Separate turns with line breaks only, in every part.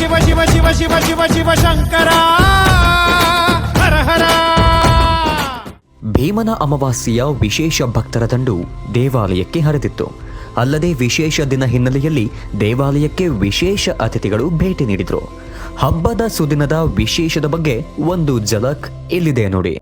ಶಿವ ಶಿವ ಶಿವ ಶಿವ ಶಿವ ಶಿವ ಶಂಕರ. ಹರ ಹರ.
ಭೀಮನ ಅಮಾವಾಸ್ಯೆಯ ವಿಶೇಷ ಭಕ್ತರ ದಂಡು ದೇವಾಲಯಕ್ಕೆ ಹರಿದಿತ್ತು. ಅಲ್ಲದೆ ವಿಶೇಷ ದಿನ ಹಿನ್ನೆಲೆಯಲ್ಲಿ ದೇವಾಲಯಕ್ಕೆ ವಿಶೇಷ ಅತಿಥಿಗಳು ಭೇಟಿ ನೀಡಿದ್ರು. ಹಬ್ಬದ ಸುದಿನದ ವಿಶೇಷದ ಬಗ್ಗೆ ಒಂದು ಝಲಕ್ ಇಲ್ಲಿದೆ ನೋಡಿ.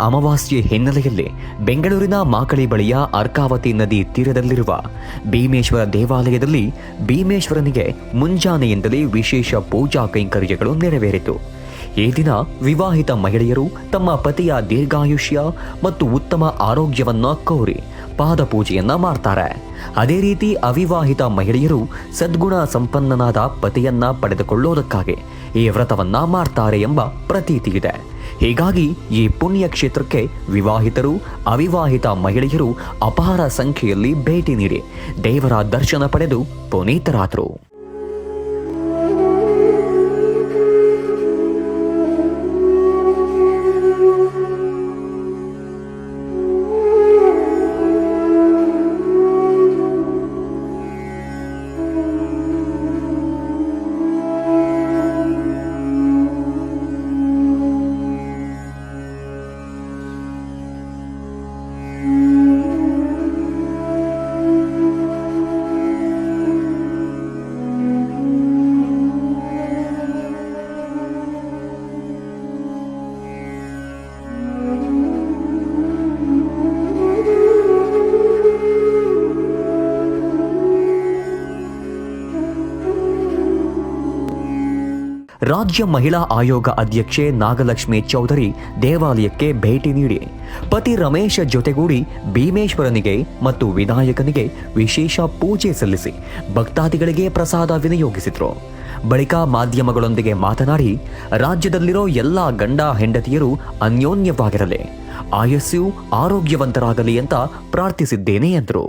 ಅಮಾವಾಸ್ಯೆ ಹಿನ್ನೆಲೆಯಲ್ಲಿ ಬೆಂಗಳೂರಿನ ಮಾಕಳಿ ಬಳಿಯ ಅರ್ಕಾವತಿ ನದಿ ತೀರದಲ್ಲಿರುವ ಭೀಮೇಶ್ವರ ದೇವಾಲಯದಲ್ಲಿ ಭೀಮೇಶ್ವರನಿಗೆ ಮುಂಜಾನೆಯಿಂದಲೇ ವಿಶೇಷ ಪೂಜಾ ಕೈಂಕರ್ಯಗಳು ನೆರವೇರಿತು. ಈ ದಿನ ವಿವಾಹಿತ ಮಹಿಳೆಯರು ತಮ್ಮ ಪತಿಯ ದೀರ್ಘಾಯುಷ್ಯ ಮತ್ತು ಉತ್ತಮ ಆರೋಗ್ಯವನ್ನ ಕೋರಿ ಪಾದ ಪೂಜೆಯನ್ನ ಮಾಡ್ತಾರೆ. ಅದೇ ರೀತಿ ಅವಿವಾಹಿತ ಮಹಿಳೆಯರು ಸದ್ಗುಣ ಸಂಪನ್ನನಾದ ಪತಿಯನ್ನ ಪಡೆದುಕೊಳ್ಳೋದಕ್ಕಾಗಿ ಈ ವ್ರತವನ್ನ ಮಾಡ್ತಾರೆ ಎಂಬ ಪ್ರತೀತಿ ಇದೆ ಹೀಗಾಗಿ ಈ ಪುಣ್ಯ ಕ್ಷೇತ್ರಕ್ಕೆ ವಿವಾಹಿತರು, ಅವಿವಾಹಿತ ಮಹಿಳೆಯರು ಅಪಾರ ಸಂಖ್ಯೆಯಲ್ಲಿ ಭೇಟಿ ನೀಡಿ ದೇವರ ದರ್ಶನ ಪಡೆದು ಪುನೀತರಾದರು. ರಾಜ್ಯ ಮಹಿಳಾ ಆಯೋಗ ಅಧ್ಯಕ್ಷೆ ನಾಗಲಕ್ಷ್ಮಿ ಚೌಧರಿ ದೇವಾಲಯಕ್ಕೆ ಭೇಟಿ ನೀಡಿ, ಪತಿ ರಮೇಶ ಜೊತೆಗೂಡಿ ಭೀಮೇಶ್ವರನಿಗೆ ಮತ್ತು ವಿನಾಯಕನಿಗೆ ವಿಶೇಷ ಪೂಜೆ ಸಲ್ಲಿಸಿ ಭಕ್ತಾದಿಗಳಿಗೆ ಪ್ರಸಾದ ವಿನಿಯೋಗಿಸಿದರು. ಬಳಿಕ ಮಾಧ್ಯಮಗಳೊಂದಿಗೆ ಮಾತನಾಡಿ, ರಾಜ್ಯದಲ್ಲಿರೋ ಎಲ್ಲ ಗಂಡ ಹೆಂಡತಿಯರು ಅನ್ಯೋನ್ಯವಾಗಿರಲಿ, ಆಯಸ್ಸು ಆರೋಗ್ಯವಂತರಾಗಲಿ ಅಂತ ಪ್ರಾರ್ಥಿಸಿದ್ದೇನೆ ಎಂದರು.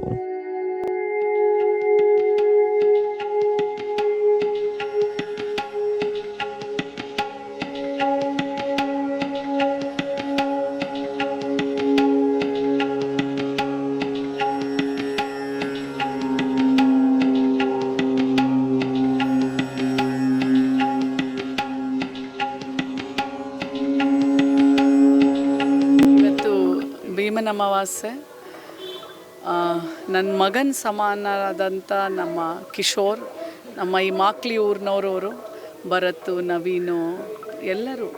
ಭೀಮನ ಅಮಾವಾಸ್ಯೆ. ನನ್ನ ಮಗನ ಸಮಾನರಾದಂಥ ನಮ್ಮ ಕಿಶೋರ್, ನಮ್ಮ ಈ ಮಾಕ್ಲಿ ಊರಿನವ್ರವರು, ಭರತ್, ನವೀನು ಎಲ್ಲರೂ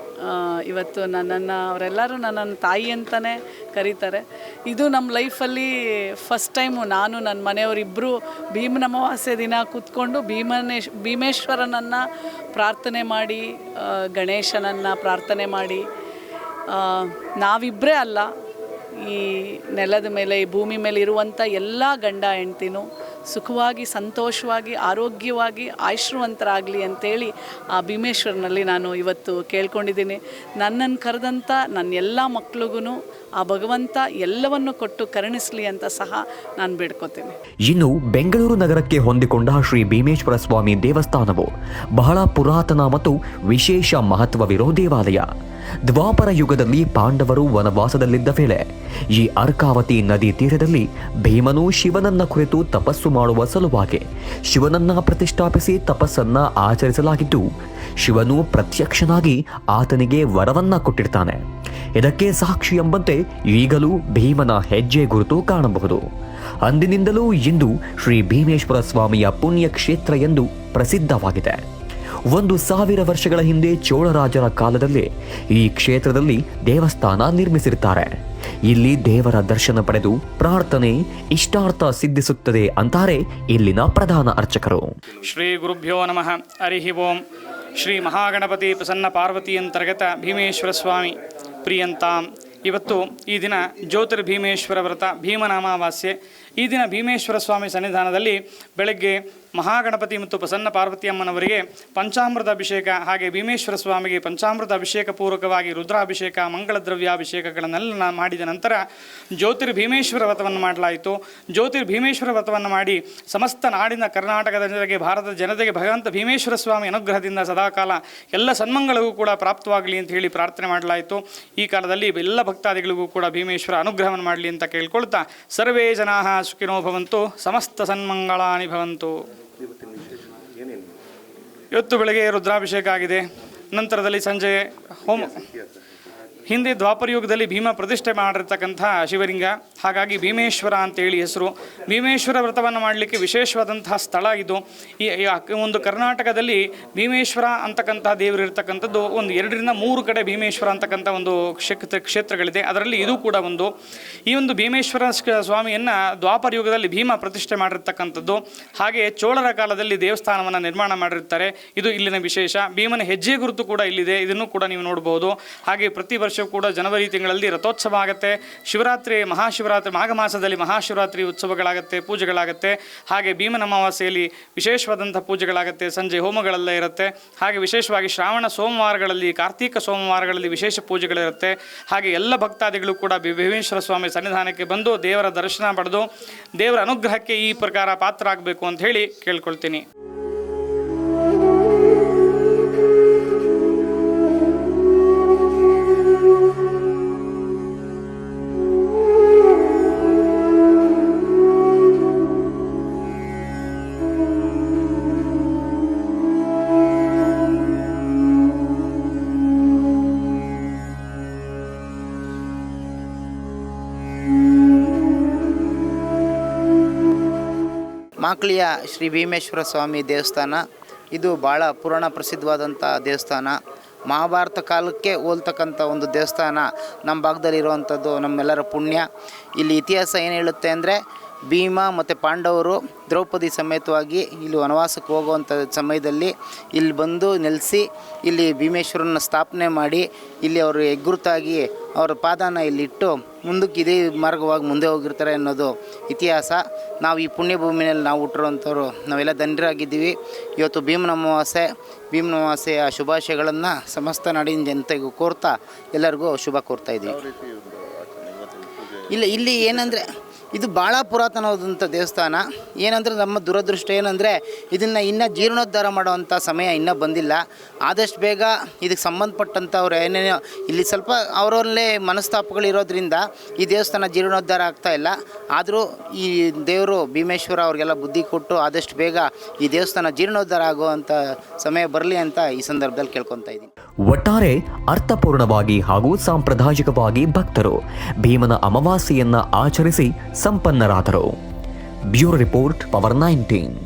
ಇವತ್ತು ನನ್ನನ್ನು ಅವರೆಲ್ಲರೂ ನನ್ನನ್ನು ತಾಯಿ ಅಂತಲೇ ಕರೀತಾರೆ. ಇದು ನಮ್ಮ ಲೈಫಲ್ಲಿ ಫಸ್ಟ್ ಟೈಮು ನಾನು ನನ್ನ ಮನೆಯವರಿಬ್ಬರು ಭೀಮನ ದಿನ ಕೂತ್ಕೊಂಡು ಭೀಮನೇಶ್ ಭೀಮೇಶ್ವರನನ್ನು ಪ್ರಾರ್ಥನೆ ಮಾಡಿ ಗಣೇಶನನ್ನು ಪ್ರಾರ್ಥನೆ ಮಾಡಿ ನಾವಿಬ್ಬರೇ ಅಲ್ಲ ಈ ನೆಲದ ಮೇಲೆ ಈ ಭೂಮಿ ಮೇಲೆ ಇರುವಂಥ ಎಲ್ಲ ಗಂಡ ಹೆಂಡ್ತಿನೂ ಸುಖವಾಗಿ, ಸಂತೋಷವಾಗಿ, ಆರೋಗ್ಯವಾಗಿ ಆಯುಷ್ಯವಂತರಾಗಲಿ ಅಂತೇಳಿ ಆ ಭೀಮೇಶ್ವರನಲ್ಲಿ ನಾನು ಇವತ್ತು ಕೇಳ್ಕೊಂಡಿದ್ದೀನಿ. ನನ್ನನ್ನು ಕರೆದಂಥ ನನ್ನ ಎಲ್ಲ ಮಕ್ಳಿಗೂ ಆ ಭಗವಂತ ಎಲ್ಲವನ್ನು ಕೊಟ್ಟು ಕರುಣಿಸಲಿ ಅಂತ ಸಹ ನಾನು ಬೇಡ್ಕೋತೀನಿ.
ಇನ್ನು ಬೆಂಗಳೂರು ನಗರಕ್ಕೆ ಹೊಂದಿಕೊಂಡ ಶ್ರೀ ಭೀಮೇಶ್ವರ ಸ್ವಾಮಿ ದೇವಸ್ಥಾನವು ಬಹಳ ಪುರಾತನ ಮತ್ತು ವಿಶೇಷ ಮಹತ್ವವಿರೋ ದೇವಾಲಯ. ದ್ವಾಪರ ಯುಗದಲ್ಲಿ ಪಾಂಡವರು ವನವಾಸದಲ್ಲಿದ್ದ ವೇಳೆ ಈ ಅರ್ಕಾವತಿ ನದಿ ತೀರದಲ್ಲಿ ಭೀಮನು ಶಿವನನ್ನ ಕುರಿತು ತಪಸ್ಸು ಮಾಡುವ ಸಲುವಾಗಿ ಶಿವನನ್ನ ಪ್ರತಿಷ್ಠಾಪಿಸಿ ತಪಸ್ಸನ್ನ ಆಚರಿಸಲಾಗಿದ್ದು, ಶಿವನು ಪ್ರತ್ಯಕ್ಷನಾಗಿ ಆತನಿಗೆ ವರವನ್ನ ಕೊಟ್ಟಿರ್ತಾನೆ. ಇದಕ್ಕೆ ಸಾಕ್ಷಿ ಎಂಬಂತೆ ಈಗಲೂ ಭೀಮನ ಹೆಜ್ಜೆ ಗುರುತು ಕಾಣಬಹುದು. ಅಂದಿನಿಂದಲೂ ಇಂದು ಶ್ರೀ ಭೀಮೇಶ್ವರ ಸ್ವಾಮಿಯ ಪುಣ್ಯ ಕ್ಷೇತ್ರ ಎಂದು ಪ್ರಸಿದ್ಧವಾಗಿದೆ. ಒಂದು ಸಾವಿರ ವರ್ಷಗಳ ಹಿಂದೆ ಚೋಳರಾಜರ ಕಾಲದಲ್ಲಿ ಈ ಕ್ಷೇತ್ರದಲ್ಲಿ ದೇವಸ್ಥಾನ ನಿರ್ಮಿಸಿರ್ತಾರೆ. ಇಲ್ಲಿ ದೇವರ ದರ್ಶನ ಪಡೆದು ಪ್ರಾರ್ಥನೆ ಇಷ್ಟಾರ್ಥ ಸಿದ್ಧಿಸುತ್ತದೆ ಅಂತಾರೆ ಇಲ್ಲಿನ ಪ್ರಧಾನ ಅರ್ಚಕರು.
ಶ್ರೀ ಗುರುಭ್ಯೋ ನಮಃ. ಹರಿಹಿ ಓಂ. ಶ್ರೀ ಮಹಾಗಣಪತಿ ಪ್ರಸನ್ನ ಪಾರ್ವತಿ ಅಂತರ್ಗತ ಭೀಮೇಶ್ವರ ಸ್ವಾಮಿ ಪ್ರಿಯಂತಾಂ. ಇವತ್ತು ಈ ದಿನ ಜ್ಯೋತಿರ್ಭೀಮೇಶ್ವರ ವ್ರತ ಭೀಮನ ಅಮಾವಾಸ್ಯೆ ಈ ದಿನ ಭೀಮೇಶ್ವರ ಸ್ವಾಮಿ ಸನ್ನಿಧಾನದಲ್ಲಿ ಬೆಳಗ್ಗೆ ಮಹಾಗಣಪತಿ ಮತ್ತು ಪ್ರಸನ್ನ ಪಾರ್ವತಿ ಅಮ್ಮನವರಿಗೆ ಪಂಚಾಮೃತ ಅಭಿಷೇಕ ಹಾಗೆ ಭೀಮೇಶ್ವರ ಸ್ವಾಮಿಗೆ ಪಂಚಾಮೃತ ಅಭಿಷೇಕ ಪೂರ್ವಕವಾಗಿ ರುದ್ರಾಭಿಷೇಕ ಮಂಗಳ ದ್ರವ್ಯಾಭಿಷೇಕಗಳನ್ನೆಲ್ಲ ಮಾಡಿದ ನಂತರ ಜ್ಯೋತಿರ್ ಭೀಮೇಶ್ವರ ವ್ರತವನ್ನು ಮಾಡಲಾಯಿತು. ಜ್ಯೋತಿರ್ ಭೀಮೇಶ್ವರ ವ್ರತವನ್ನು ಮಾಡಿ ಸಮಸ್ತ ನಾಡಿನ ಕರ್ನಾಟಕದ ಜನರಿಗೆ, ಭಾರತದ ಜನತೆಗೆ ಭಗವಂತ ಭೀಮೇಶ್ವರ ಸ್ವಾಮಿ ಅನುಗ್ರಹದಿಂದ ಸದಾಕಾಲ ಎಲ್ಲ ಸನ್ಮಂಗಳಿಗೂ ಕೂಡ ಪ್ರಾಪ್ತವಾಗಲಿ ಅಂತ ಹೇಳಿ ಪ್ರಾರ್ಥನೆ ಮಾಡಲಾಯಿತು. ಈ ಕಾಲದಲ್ಲಿ ಎಲ್ಲ ಭಕ್ತಾದಿಗಳಿಗೂ ಕೂಡ ಭೀಮೇಶ್ವರ ಅನುಗ್ರಹವನ್ನು ಮಾಡಲಿ ಅಂತ ಕೇಳ್ಕೊಳ್ತಾ ಸರ್ವೇ ಜನಾ ಸುಖಿನೋ ಭವಂತು ಸಮಸ್ತ ಸನ್ಮಂಗಳಾನಿ ಭವಂತು. ಇವತ್ತು ಬೆಳಗ್ಗೆ ರುದ್ರಾಭಿಷೇಕ ಆಗಿದೆ. ನಂತರದಲ್ಲಿ ಸಂಜೆ ಹೋಮ ಹಿಂದೆ ದ್ವಾಪರ ಯುಗದಲ್ಲಿ ಭೀಮ ಪ್ರತಿಷ್ಠೆ ಮಾಡಿರ್ತಕ್ಕಂಥ ಶಿವಲಿಂಗ. ಹಾಗಾಗಿ ಭೀಮೇಶ್ವರ ಅಂತೇಳಿ ಹೆಸರು. ಭೀಮೇಶ್ವರ ವ್ರತವನ್ನು ಮಾಡಲಿಕ್ಕೆ ವಿಶೇಷವಾದಂತಹ ಸ್ಥಳ ಇದು. ಈ ಒಂದು ಕರ್ನಾಟಕದಲ್ಲಿ ಭೀಮೇಶ್ವರ ಅಂತಕ್ಕಂಥ ದೇವರು ಇರ್ತಕ್ಕಂಥದ್ದು ಒಂದು ಎರಡರಿಂದ ಮೂರು ಕಡೆ ಭೀಮೇಶ್ವರ ಅಂತಕ್ಕಂಥ ಒಂದು ಕ್ಷೇತ್ರ, ಕ್ಷೇತ್ರಗಳಿದೆ. ಅದರಲ್ಲಿ ಇದು ಕೂಡ ಒಂದು. ಈ ಒಂದು ಭೀಮೇಶ್ವರ ಸ್ವಾಮಿಯನ್ನು ದ್ವಾಪರ ಯುಗದಲ್ಲಿ ಭೀಮ ಪ್ರತಿಷ್ಠೆ ಮಾಡಿರ್ತಕ್ಕಂಥದ್ದು. ಹಾಗೆ ಚೋಳರ ಕಾಲದಲ್ಲಿ ದೇವಸ್ಥಾನವನ್ನು ನಿರ್ಮಾಣ ಮಾಡಿರ್ತಾರೆ. ಇದು ಇಲ್ಲಿನ ವಿಶೇಷ. ಭೀಮನ ಹೆಜ್ಜೆ ಗುರುತು ಕೂಡ ಇಲ್ಲಿದೆ. ಇದನ್ನು ಕೂಡ ನೀವು ನೋಡಬಹುದು ಹಾಗೆ ಪ್ರತಿ ವರ್ಷ ಕೂಡ ಜನವರಿ ತಿಂಗಳಲ್ಲಿ ರಥೋತ್ಸವ ಆಗುತ್ತೆ. ಶಿವರಾತ್ರಿ ಮಹಾಶಿವರಾತ್ರಿ ಮಾಘ ಮಾಸದಲ್ಲಿ ಮಹಾಶಿವರಾತ್ರಿ ಉತ್ಸವಗಳಾಗುತ್ತೆ, ಪೂಜೆಗಳಾಗುತ್ತೆ. ಹಾಗೆ ಭೀಮನ ಅಮಾವಾಸ್ಯೆಯಲ್ಲಿ ವಿಶೇಷವಾದಂಥ ಪೂಜೆಗಳಾಗುತ್ತೆ, ಸಂಜೆ ಹೋಮಗಳೆಲ್ಲ ಇರುತ್ತೆ. ಹಾಗೆ ವಿಶೇಷವಾಗಿ ಶ್ರಾವಣ ಸೋಮವಾರಗಳಲ್ಲಿ, ಕಾರ್ತೀಕ ಸೋಮವಾರಗಳಲ್ಲಿ ವಿಶೇಷ ಪೂಜೆಗಳಿರುತ್ತೆ. ಹಾಗೆ ಎಲ್ಲ ಭಕ್ತಾದಿಗಳು ಕೂಡ ಭೀಮೇಶ್ವರ ಸ್ವಾಮಿ ಸನ್ನಿಧಾನಕ್ಕೆ ಬಂದು ದೇವರ ದರ್ಶನ ಪಡೆದು ದೇವರ ಅನುಗ್ರಹಕ್ಕೆ ಈ ಪ್ರಕಾರ ಪಾತ್ರ ಆಗಬೇಕು ಅಂತ ಹೇಳಿ ಕೇಳ್ಕೊಳ್ತೀನಿ.
ಮಾಕ್ಳಿಯ ಶ್ರೀ ಭೀಮೇಶ್ವರ ಸ್ವಾಮಿ ದೇವಸ್ಥಾನ. ಇದು ಭಾಳ ಪುರಾಣ ಪ್ರಸಿದ್ಧವಾದಂಥ ದೇವಸ್ಥಾನ. ಮಹಾಭಾರತ ಕಾಲಕ್ಕೆ ಹೋಲ್ತಕ್ಕಂಥ ಒಂದು ದೇವಸ್ಥಾನ. ನಮ್ಮ ಭಾಗದಲ್ಲಿರುವಂಥದ್ದು ನಮ್ಮೆಲ್ಲರ ಪುಣ್ಯ. ಇಲ್ಲಿ ಇತಿಹಾಸ ಏನು ಹೇಳುತ್ತೆ ಅಂದರೆ, ಭೀಮ ಮತ್ತು ಪಾಂಡವರು ದ್ರೌಪದಿ ಸಮೇತವಾಗಿ ಇಲ್ಲಿ ವನವಾಸಕ್ಕೆ ಹೋಗುವಂಥ ಸಮಯದಲ್ಲಿ ಇಲ್ಲಿ ಬಂದು ನೆಲೆಸಿ, ಇಲ್ಲಿ ಭೀಮೇಶ್ವರನ ಸ್ಥಾಪನೆ ಮಾಡಿ, ಇಲ್ಲಿ ಅವರು ಹೆಗ್ಗುರುತಾಗಿ ಅವರ ಪಾದಾನ ಇಲ್ಲಿಟ್ಟು ಮುಂದಕ್ಕೆ ಇದೇ ಮಾರ್ಗವಾಗಿ ಮುಂದೆ ಹೋಗಿರ್ತಾರೆ ಅನ್ನೋದು ಇತಿಹಾಸ. ನಾವು ಈ ಪುಣ್ಯ ಭೂಮಿಯಲ್ಲಿ ನಾವು ಹುಟ್ಟಿರುವಂಥವ್ರು ನಾವೆಲ್ಲ ಧನ್ಯರಾಗಿದ್ದೀವಿ. ಇವತ್ತು ಭೀಮನ ಅಮಾವಾಸ್ಯೆ ಭೀಮನ ಅಮಾವಾಸ್ಯೆಯ ಶುಭಾಶಯಗಳನ್ನು ಸಮಸ್ತ ನಾಡಿನ ಜನತೆಗೂ ಕೋರ್ತಾ ಎಲ್ಲರಿಗೂ ಶುಭ ಕೋರ್ತಾ ಇದ್ದೀವಿ. ಇಲ್ಲ ಇಲ್ಲಿ ಏನಂದರೆ ಇದು ಭಾಳ ಪುರಾತನವಾದಂಥ ದೇವಸ್ಥಾನ. ಏನಂದರೆ ನಮ್ಮ ದುರದೃಷ್ಟ ಏನಂದರೆ ಇದನ್ನು ಇನ್ನೂ ಜೀರ್ಣೋದ್ಧಾರ ಮಾಡುವಂಥ ಸಮಯ ಇನ್ನೂ ಬಂದಿಲ್ಲ. ಆದಷ್ಟು ಬೇಗ ಇದಕ್ಕೆ ಸಂಬಂಧಪಟ್ಟಂಥವ್ರು ಏನೇನೋ ಇಲ್ಲಿ ಸ್ವಲ್ಪ ಅವರಲ್ಲೇ ಮನಸ್ತಾಪಗಳಿರೋದ್ರಿಂದ ಈ ದೇವಸ್ಥಾನ ಜೀರ್ಣೋದ್ಧಾರ ಆಗ್ತಾ ಇಲ್ಲ. ಆದರೂ ಈ ದೇವರು ಭೀಮೇಶ್ವರ ಅವ್ರಿಗೆಲ್ಲ ಬುದ್ಧಿ ಕೊಟ್ಟು ಆದಷ್ಟು ಬೇಗ ಈ ದೇವಸ್ಥಾನ ಜೀರ್ಣೋದ್ಧಾರ ಆಗುವಂಥ ಸಮಯ ಬರಲಿ ಅಂತ ಈ ಸಂದರ್ಭದಲ್ಲಿ ಕೇಳ್ಕೊತಾ ಇದ್ದೀನಿ.
ಒಟ್ಟಾರೆ ಅರ್ಥಪೂರ್ಣವಾಗಿ ಹಾಗೂ ಸಾಂಪ್ರದಾಯಿಕವಾಗಿ ಭಕ್ತರು ಭೀಮನ ಅಮಾವಾಸ್ಯೆಯನ್ನು ಆಚರಿಸಿ ಸಂಪನ್ನರಾದರು ಬ್ಯೂರೋ ರಿಪೋರ್ಟ್ ಪವರ್ ನೈನ್ಟೀನ್